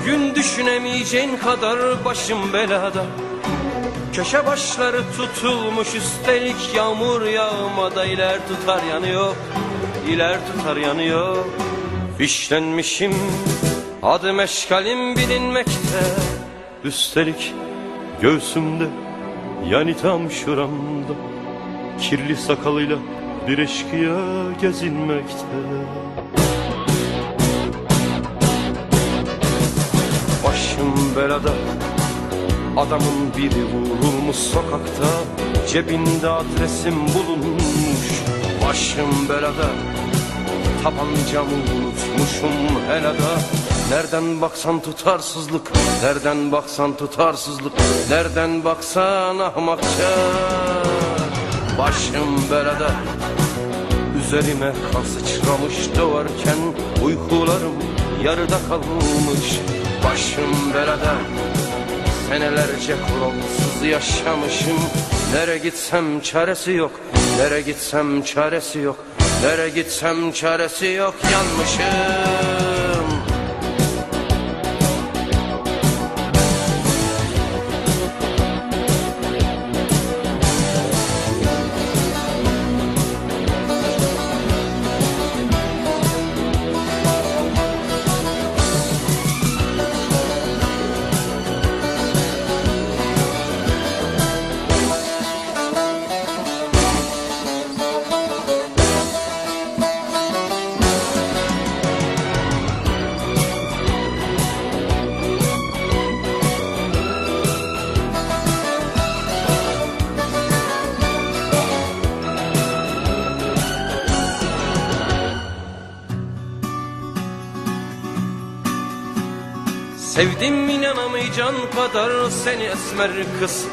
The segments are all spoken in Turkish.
Bugün düşünemeyeceğin kadar başım belada. Köşe başları tutulmuş üstelik yağmur yağmada iler tutar yanıyor iler tutar yanıyor. Fişlenmişim adım eşkalim bilinmekte. Üstelik göğsümde yani tam şuramda Kirli sakalıyla bir eşkıya gezinmekte Başım belada. Adamın biri vurulmuş sokakta. Cebinde adresim bulunmuş. Başım belada. Tabancamı unutmuşum helada Nereden baksan tutarsızlık Nereden baksan tutarsızlık Nereden baksan ahmakça. Başım belada Üzerime kan sıçramış doğarken Uykularım yarıda kalmış. Başım belada Senelerce kuralsız yaşamışım. Nere gitsem çaresi yok Nere gitsem çaresi yok Nere gitsem çaresi yok. Yanmışım Sevdim inanamayacağın kadar seni esmer kız.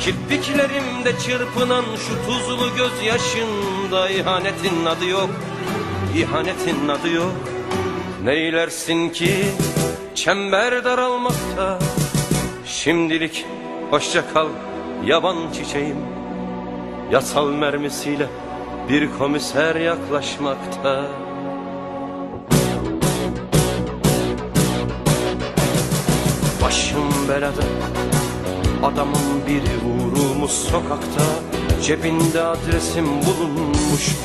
Kirpiklerimde çırpınan şu tuzlu gözyaşında ihanetin adı yok. İhanetin adı yok. Neylersin ki çember daralmakta? Şimdilik hoşça kal yaban çiçeğim. Yasal mermisiyle bir komiser yaklaşmakta belada Adamın biri vurulmuş sokakta Cebinde adresim bulunmuş.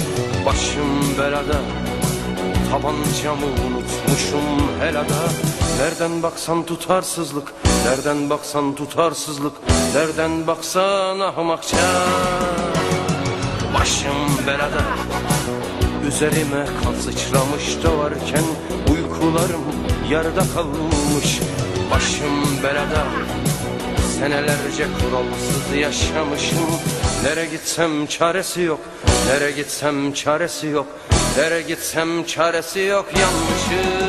Başım belada Tabancamı unutmuşum helada. Nereden baksan tutarsızlık Nereden baksan tutarsızlık Nereden baksan ahmakça. Başım belada Üzerime kan sıçramış doğarken Uykularım yarıda kalmış Başım belada Senelerce kuralsız yaşamışım. Nere gitsem çaresi yok Nere gitsem çaresi yok Nere gitsem çaresi yok. Yanmışım